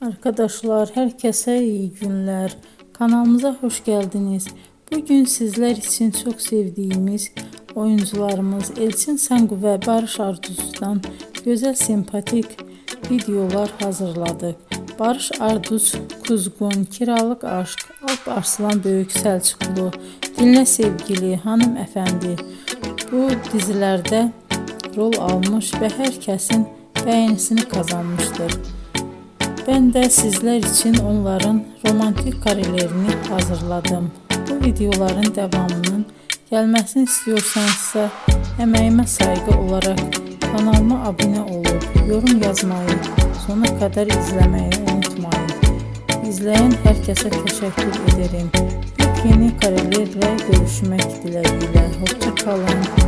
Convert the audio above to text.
Arkadaşlar herkese iyi günler. Kanalımıza hoş geldiniz. Bugün sizler için çok sevdiğimiz oyuncularımız Elçin Sangu ve Barış Arduz'dan güzel sempatik videolar hazırladık. Barış Arduz, Kuzgun, Kiralık Aşk, Alp Arslan Böyük Selçuklu, Dinle Sevgili, Hanımefendi bu dizilerde rol almış ve herkesin beğenisini kazanmıştır. Ben de sizler için onların romantik karelerini hazırladım. Bu videoların devamının gelmesini istiyorsanızsa emeğime saygı olarak kanalıma abone olup yorum yazmayı sona kadar izlemeyi unutmayın. İzleyen herkese teşekkür ederim. Yepyeni karelerle görüşmek dileğiyle. Hoşça kalın.